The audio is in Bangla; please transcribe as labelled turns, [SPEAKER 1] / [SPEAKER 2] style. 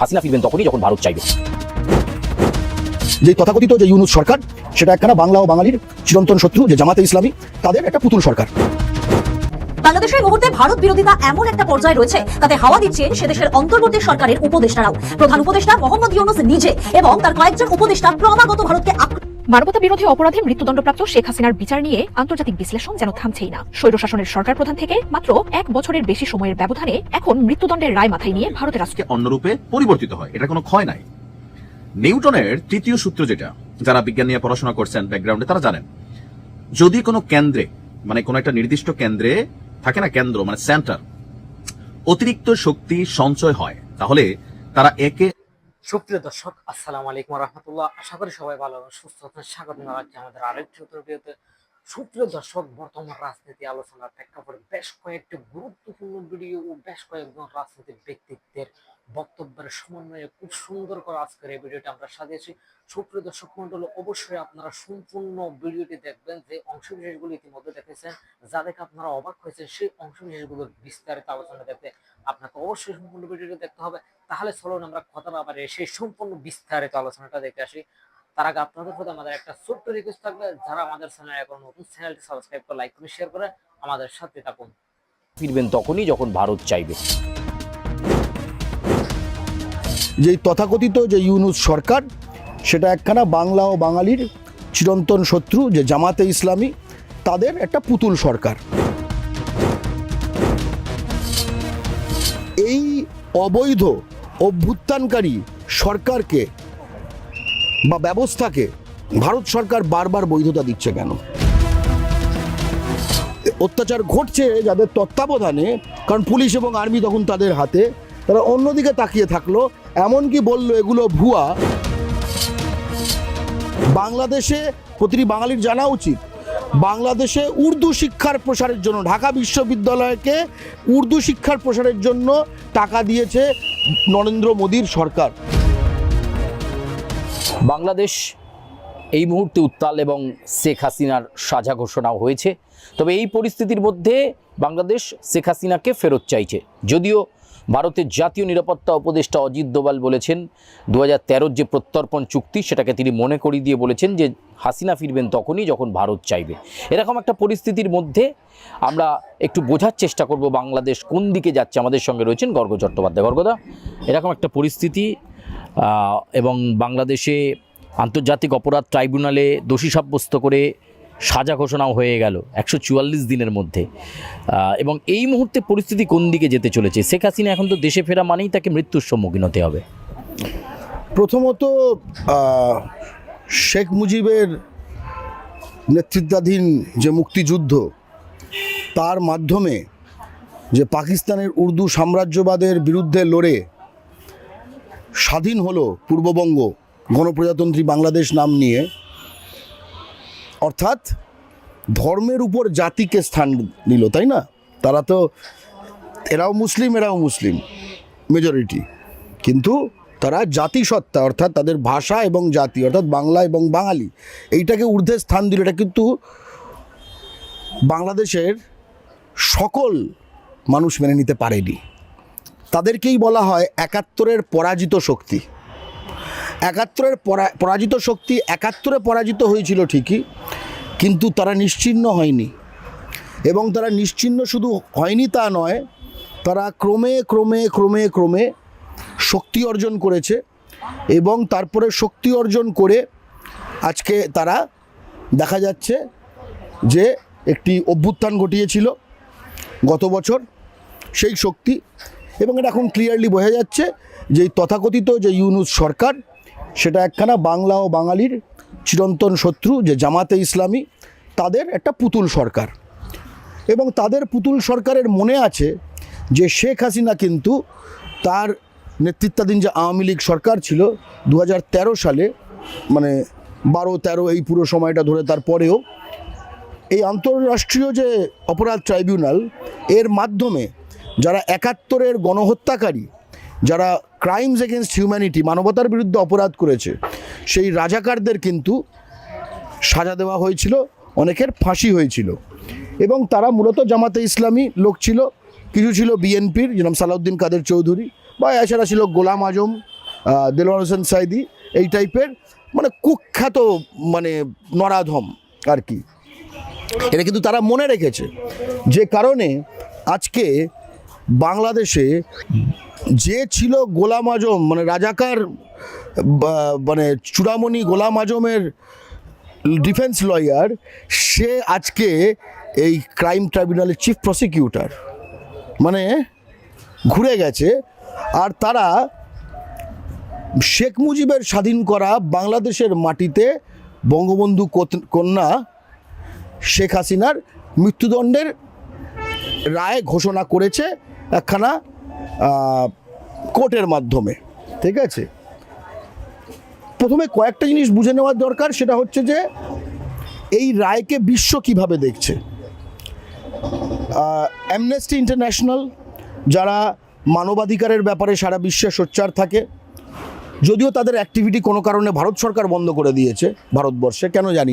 [SPEAKER 1] হাসিনা ফিরবেন তখনই যখন ভারত চাইবে।
[SPEAKER 2] যে তথাকথিত যে ইউনুস সরকার সেটা একখানা বাংলা ও বাঙালির চিরন্তন শত্রু যে জামাতে ইসলামী তাদের একটা পুতুল সরকার।
[SPEAKER 3] বাংলাদেশের মুহূর্তে ভারত বিরোধিতা এমন একটা পর্যায়ে রয়েছে তাতে হাওয়া দিচ্ছেন সে দেশের অন্তর্বর্তী সরকারের উপদেষ্টারাও। প্রধান উপদেষ্টা মোহাম্মদ ইউনুস নিজে এবং তার কয়েকজন উপদেষ্টা ক্রমাগত ভারতকে আক্রমণ
[SPEAKER 4] মানবতা বিরোধী অপরাধে মৃত্যুদণ্ডপ্রাপ্ত শেখ হাসিনার বিচার নিয়ে আন্তর্জাতিক বিশ্লেষণ যেন থামছেই না। স্বৈরশাসনের সরকার প্রধান থেকে মাত্র এক বছরের বেশি সময়ের ব্যবধানে এখন মৃত্যুদণ্ডের রায় মাথায় নিয়ে ভারতের রাষ্ট্রীয়
[SPEAKER 5] অন্যরূপে পরিবর্তিত হয়। এটা কোনো ক্ষয় নাই। নিউটনের তৃতীয় সূত্র যেটা, যারা বিজ্ঞান নিয়ে পড়াশোনা করছেন ব্যাকগ্রাউন্ডে তারা জানেন, যদি কোনো কেন্দ্রে মানে কোনো একটা নির্দিষ্ট কেন্দ্রে থাকে না কেন্দ্র মানে সেন্টার অতিরিক্ত শক্তি সঞ্চয় হয়, তাহলে তারা একে
[SPEAKER 6] সুপ্রিয় দর্শক, আসসালামু আলাইকুম রহমতুল্লাহ। আশা করি সবাই ভালো সুস্থ আছেন। স্বাগত জানাচ্ছি আমাদের আরেকটি ভিডিওতে। সুপ্রিয় দর্শক, বর্তমান রাজনীতি আলোচনার প্রেক্ষাপটে বেশ কয়েকটি গুরুত্বপূর্ণ ভিডিও ও বেশ কয়েকজন রাজনৈতিক ব্যক্তিত্বের বক্তব্যের সমন্বয়ে খুব সুন্দর করে আজকের এই ভিডিওটি আমরা সাজিয়েছি। সুপ্রিয় দর্শক মন্ডল, অবশ্যই আপনারা সম্পূর্ণ ভিডিওটি দেখবেন, যে অংশবিশেষগুলো ইতিমধ্যে দেখেছেন। যা দেখে আপনারা অবাক হয়েছেন, সেই অংশবিশেষগুলোর বিস্তারিত আলোচনা দেখতে আপনাকে অবশ্যই সম্পূর্ণ ভিডিওটি দেখতে হবে। তাহলে চলুন আমরা কথা না বাড়িয়ে সেই সম্পূর্ণ বিস্তারিত আলোচনাটা দেখে আসি। তার আগে আপনাদের প্রতি আমাদের একটা ছোট্ট রিকোয়েস্ট থাকবে যারা আমাদের চ্যানেল এখন নতুন চ্যানেলটি সাবস্ক্রাইব করে লাইক করে শেয়ার করে আমাদের সাথে থাকুন।
[SPEAKER 1] ফিরবেন তখনই যখন ভারত চাইবে।
[SPEAKER 2] যে তথাকথিত যে ইউনুস সরকার সেটা একখানা বাংলা ও বাঙালির চিরন্তন শত্রু যে জামাতে ইসলামী তাদের একটা পুতুল সরকার। এই অবৈধ অভ্যুত্থানকারী সরকারকে বা ব্যবস্থাকে ভারত সরকার বারবার বৈধতা দিচ্ছে কেন? অত্যাচার ঘটছে যাদের তত্ত্বাবধানে, কারণ পুলিশ এবং আর্মি তখন তাদের হাতে। তারা অন্যদিকে তাকিয়ে থাকল, এমনকি বলল এগুলো ভুয়া। বাংলাদেশে, প্রতিটি বাঙালির জানা উচিত, বাংলাদেশে উর্দু শিক্ষার প্রসারের জন্য, ঢাকা বিশ্ববিদ্যালয়কে উর্দু শিক্ষার প্রসারের জন্য টাকা দিয়েছে নরেন্দ্র মোদীর সরকার।
[SPEAKER 1] বাংলাদেশ এই মুহূর্তে উত্তাল এবং শেখ হাসিনার সাজা ঘোষণাও হয়েছে। তবে এই পরিস্থিতির মধ্যে বাংলাদেশ শেখ হাসিনাকে ফেরত চাইছে। যদিও ভারতের জাতীয় নিরাপত্তা উপদেষ্টা অজিত দোভাল বলেছেন দু হাজার যে প্রত্যর্পণ চুক্তি সেটাকে তিনি মনে করিয়ে দিয়ে বলেছেন যে হাসিনা ফিরবেন তখনই যখন ভারত চাইবে। এরকম একটা পরিস্থিতির মধ্যে আমরা একটু বোঝার চেষ্টা করব বাংলাদেশ কোন দিকে যাচ্ছে। আমাদের সঙ্গে রয়েছেন গর্গ চট্টোপাধ্যায়। গর্গদা, এরকম একটা পরিস্থিতি এবং বাংলাদেশে আন্তর্জাতিক অপরাধ ট্রাইব্যুনালে দোষী সাব্যস্ত করে সাজা ঘোষণাও হয়ে গেল একশো চুয়াল্লিশ দিনের মধ্যে। এবং এই মুহূর্তে পরিস্থিতি কোন দিকে যেতে চলেছে? শেখ হাসিনা এখন তো দেশে ফেরা মানেই তাকে মৃত্যুর সম্মুখীন হতে হবে।
[SPEAKER 2] প্রথমত শেখ মুজিবের নেতৃত্বাধীন যে মুক্তিযুদ্ধ, তার মাধ্যমে যে পাকিস্তানের উর্দু সাম্রাজ্যবাদের বিরুদ্ধে লড়ে স্বাধীন হলো পূর্ববঙ্গ গণপ্রজাতন্ত্রী বাংলাদেশ নাম নিয়ে। অর্থাৎ ধর্মের উপর জাতিকে স্থান নিল তাই না? তারা তো, এরাও মুসলিম এরাও মুসলিম মেজরিটি কিন্তু তারা জাতিসত্তা, অর্থাৎ তাদের ভাষা এবং জাতি, অর্থাৎ বাংলা এবং বাঙালি, এইটাকে ঊর্ধ্বে স্থান দিল। এটা কিন্তু বাংলাদেশের সকল মানুষ মেনে নিতে পারেনি। তাদেরকেই বলা হয় একাত্তরের পরাজিত শক্তি। একাত্তরের পরা- পরাজিত শক্তি একাত্তরে পরাজিত হয়েছিল ঠিকই, কিন্তু তারা নিশ্চিহ্ন হয়নি। এবং তারা নিশ্চিহ্ন শুধু হয়নি তা নয়, তারা ক্রমে ক্রমে ক্রমে ক্রমে শক্তি অর্জন করেছে এবং তারপরে শক্তি অর্জন করে আজকে তারা দেখা যাচ্ছে যে একটি অভ্যুত্থান ঘটিয়েছিল গত বছর। সেই শক্তি এবং এটা এখন ক্লিয়ারলি বোঝা যাচ্ছে যে তথাকথিত যে ইউনুস সরকার, সেটা একখানা বাংলা ও বাঙালির চিরন্তন শত্রু, যে জামাতে ইসলামী, তাদের একটা পুতুল সরকার। এবং তাদের পুতুল সরকারের মনে আছে যে শেখ হাসিনা কিন্তু তার নেতৃত্বাধীন যে আওয়ামী লীগ সরকার ছিল দু হাজার তেরো সালে মানে বারো তেরো এই পুরো সময়টা ধরে তারপরেও, এই আন্তঃরাষ্ট্রীয় যে অপরাধ ট্রাইব্যুনাল, এর মাধ্যমে যারা একাত্তরের গণহত্যাকারী যারা ক্রাইমস এগেনস্ট হিউম্যানিটি মানবতার বিরুদ্ধে অপরাধ করেছে সেই রাজাকারদের কিন্তু সাজা দেওয়া হয়েছিল অনেকের ফাঁসি হয়েছিল। এবং তারা মূলত জামাতে ইসলামী লোক ছিল। কিছু ছিল বিএনপির যেরকম সালাউদ্দিন কাদের চৌধুরী বা এছাড়া ছিল গোলাম আজম আহ, দেলোয়ার হোসেন সাইদি এই টাইপের মানে কুখ্যাত মানে নরাধম আর কি। এটা কিন্তু তারা মনে রেখেছে। যে কারণে আজকে বাংলাদেশে যে ছিল গোলাম আজম মানে রাজাকার মানে চূড়ামণি গোলাম আজমের ডিফেন্স লয়ার সে আজকে এই ক্রাইম ট্রাইব্যুনালের চিফ প্রসিকিউটর মানে ঘুরে গেছে, আর তারা শেখ মুজিবের স্বাধীন করা বাংলাদেশের মাটিতে বঙ্গবন্ধু কন্যা শেখ হাসিনার মৃত্যুদণ্ডের রায় ঘোষণা করেছে একখানা কোর্টের মাধ্যমে, ঠিক আছে? প্রথমে কয়েকটা জিনিস বুঝে নেওয়ার দরকার, সেটা হচ্ছে যে, এই রায়কে বিশ্ব কীভাবে দেখছে? অ্যামনেস্টি ইন্টারন্যাশনাল যারা মানবাধিকারের ব্যাপারে সারা বিশ্বে সোচ্চার থাকে, যদিও তাদের অ্যাক্টিভিটি কোনো কারণে ভারত সরকার বন্ধ করে দিয়েছে, ভারতবর্ষে, কেন জানি